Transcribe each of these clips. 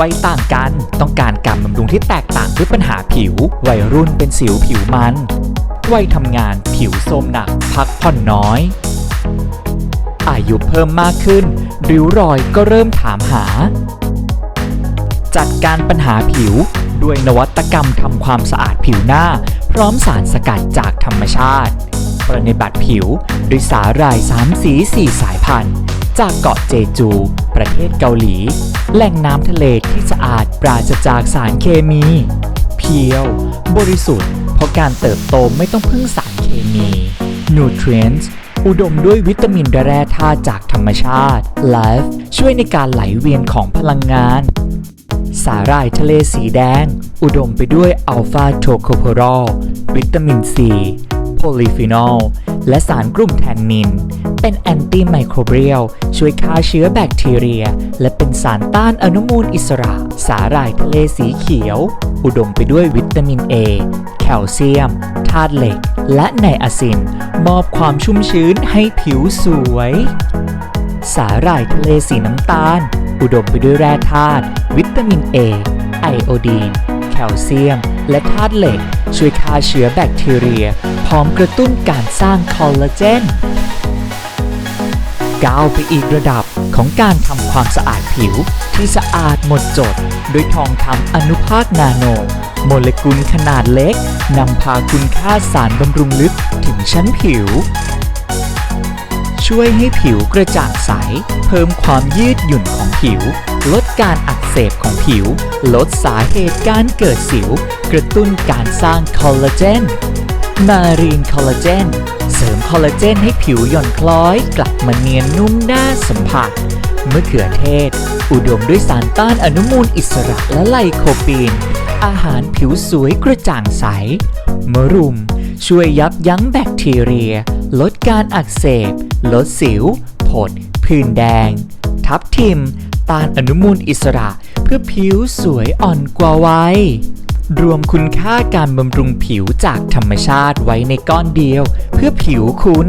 วัยต่างกัน ต้องการการบำรุงที่แตกต่างด้วยปัญหาผิว วัยรุ่นเป็นสิวผิวมัน วัยทำงานผิวโทรมหนัก พักผ่อนน้อย อายุเพิ่มมากขึ้น ริ้วรอยก็เริ่มถามหา จัดการปัญหาผิว ด้วยนวัตกรรมทำความสะอาดผิวหน้า พร้อมสารสกัดจากธรรมชาติปรนิบัติผิว ด้วยสาหร่ายสามสีสี่สายพันธุ์ จากเกาะเจจู ประเทศเกาหลี แหล่งน้ำทะเลที่สะอาดปราศจากสารเคมี เพียว บริสุทธิ์ เพราะการเติบโตไม่ต้องพึ่งสารเคมี Nutrients อุดมด้วยวิตามินและแร่ธาตุจากธรรมชาติ Life ช่วยในการไหลเวียนของพลังงาน สาหร่ายทะเลสีแดง อุดมไปด้วยอัลฟาโทโคโพรอลวิตามินซีโพลีฟีนอลและสารกลุ่มแทนนิน เป็นแอนตี้ไมโครเบียลช่วยฆ่าเชื้อแบคทีเรีย และเป็นสารต้านอนุมูลอิสระ สาหร่ายทะเลสีเขียว อุดมไปด้วยวิตามิน A แคลเซียมธาตุเหล็ก และไนอาซิน มอบความชุ่มชื้นให้ผิวสวย สาหร่ายทะเลสีน้ำตาล อุดมไปด้วยแร่ธาตุวิตามิน A ไอโอดีนแคลเซียม และธาตุเหล็ก ช่วยฆ่าเชื้อแบคทีเรีย พร้อมกระตุ้นการสร้างคอลลาเจน ก้าวไปอีกระดับของการทำความสะอาดผิวที่สะอาดหมดจด ด้วยทองคำอนุภาคนาโน โมเลกุลขนาดเล็กนำพาคุณค่าสารบำรุงลึกถึงชั้นผิว ช่วยให้ผิวกระจ่างใส เพิ่มความยืดหยุ่นของผิว ลดการอักเสบของผิว ลดสาเหตุการเกิดสิว กระตุ้นการสร้างคอลลาเจนมารีนคอลลาเจน เสริมคอลลาเจนให้ผิวหย่อนคล้อย กลับมาเนียนนุ่มน่าสัมผัสมะเขือเทศ อุดมด้วยสารต้านอนุมูลอิสระและไลโคปีน อาหารผิวสวยกระจ่างใส มะรุม ช่วยยับยั้งแบคทีเรีย ลดการอักเสบ ลดสิว ผด ผื่นแดง ทับทิม ต้านอนุมูลอิสระเพื่อผิวสวยอ่อนกว่าวัย รวมคุณค่าการบำรุงผิวจากธรรมชาติไว้ในก้อนเดียว เพื่อผิวคุณ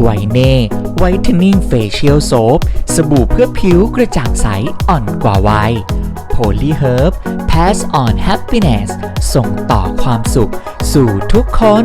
ไวเน่ไวท์เทนนิ่งเฟเชียลโซปสบู่เพื่อผิวกระจ่างใสอ่อนกว่าวัยโพลีเฮิร์บ Pass on Happiness ส่งต่อความสุขสู่ทุกคน